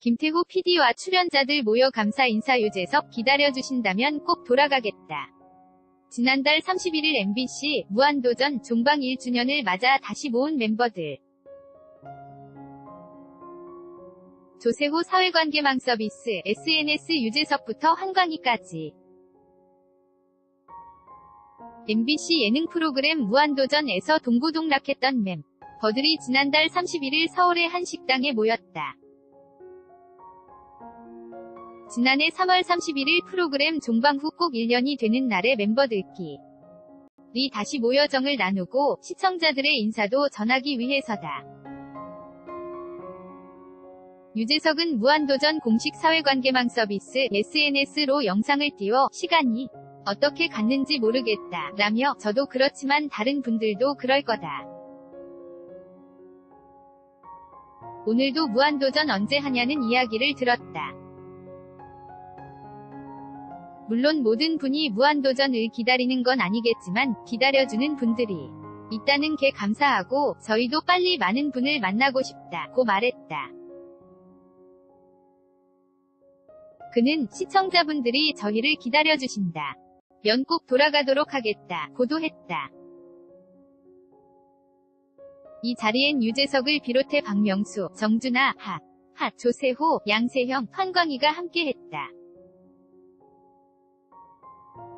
김태호 PD와 출연자들 모여 감사 인사 유재석 기다려주신다면 꼭 돌아가겠다. 지난달 31일 MBC 무한도전 종방 1주년을 맞아 다시 모은 멤버들. 조세호 사회관계망 서비스 SNS 유재석부터 한광희까지. MBC 예능 프로그램 무한도전에서 동고동락했던 멤버들이 지난달 31일 서울의 한 식당에 모였다. 지난해 3월 31일 프로그램 종방 후 꼭 1년이 되는 날에 멤버들끼리 다시 모여 정을 나누고 시청자들의 인사도 전하기 위해서다. 유재석은 무한도전 공식 사회관계망 서비스 SNS로 영상을 띄워 시간이 어떻게 갔는지 모르겠다 라며 저도 그렇지만 다른 분들도 그럴 거다. 오늘도 무한도전 언제 하냐는 이야기를 들었다. 물론 모든 분이 무한도전을 기다리는 건 아니겠지만 기다려주는 분들이 있다는 게 감사하고 저희도 빨리 많은 분을 만나고 싶다고 말했다. 그는 시청자분들이 저희를 기다려주신다. 면꼭 돌아가도록 하겠다. 고도했다. 이 자리엔 유재석을 비롯해 박명수, 정준하, 하, 하, 조세호, 양세형, 황광희가 함께했다.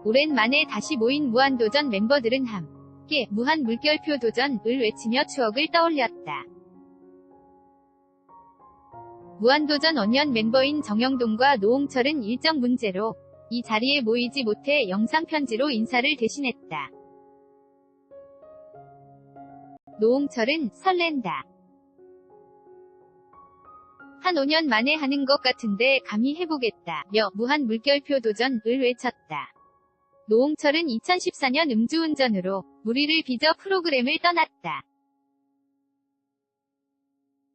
오랜만에 다시 모인 무한도전 멤버들은 함께 무한 물결표 도전을 외치며 추억을 떠올렸다. 무한도전 원년 멤버인 정영돈과 노홍철은 일정 문제로 이 자리에 모이지 못해 영상편지로 인사를 대신했다. 노홍철은 설렌다. 한 5년 만에 하는 것 같은데 감히 해보겠다. 며 무한 물결표 도전을 외쳤다. 노홍철은 2014년 음주운전으로 무리를 빚어 프로그램을 떠났다.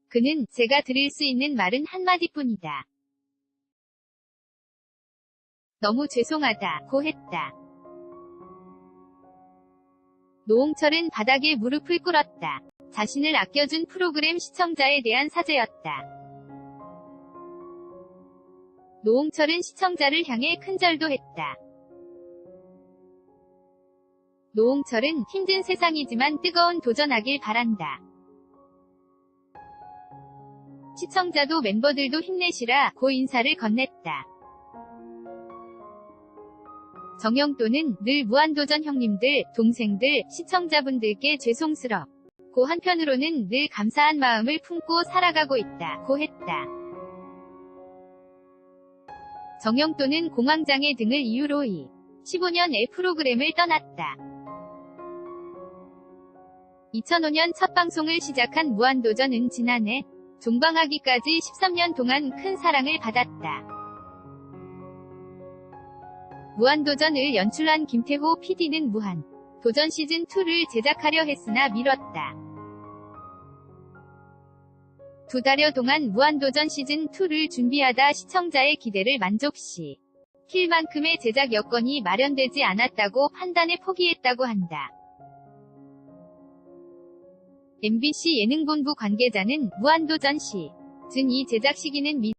그는 제가 드릴 수 있는 말은 한마디뿐이다. 너무 죄송하다 고 했다. 노홍철은 바닥에 무릎을 꿇었다. 자신을 아껴준 프로그램 시청자에 대한 사죄였다. 노홍철은 시청자를 향해 큰절도 했다. 노홍철은 힘든 세상이지만 뜨거운 도전하길 바란다. 시청자도 멤버들도 힘내시라 고 인사를 건넸다. 정영도는 늘 무한도전 형님들, 동생들, 시청자분들께 죄송스럽고 한편으로는 늘 감사한 마음을 품고 살아가고 있다 고 했다. 정영도는 공황장애 등을 이유로 15년 의 프로그램을 떠났다. 2005년 첫 방송을 시작한 무한도전은 지난해 종방하기까지 13년 동안 큰 사랑을 받았다. 무한도전을 연출한 김태호 PD는 무한 도전 시즌2를 제작하려 했으나 미뤘다. 두 달여 동안 무한도전 시즌2를 준비하다 시청자의 기대를 만족시 킬 만큼의 제작 여건이 마련되지 않았다고 판단해 포기했다고 한다. MBC 예능본부 관계자는 무한도전 시 즌2 제작 시기는 미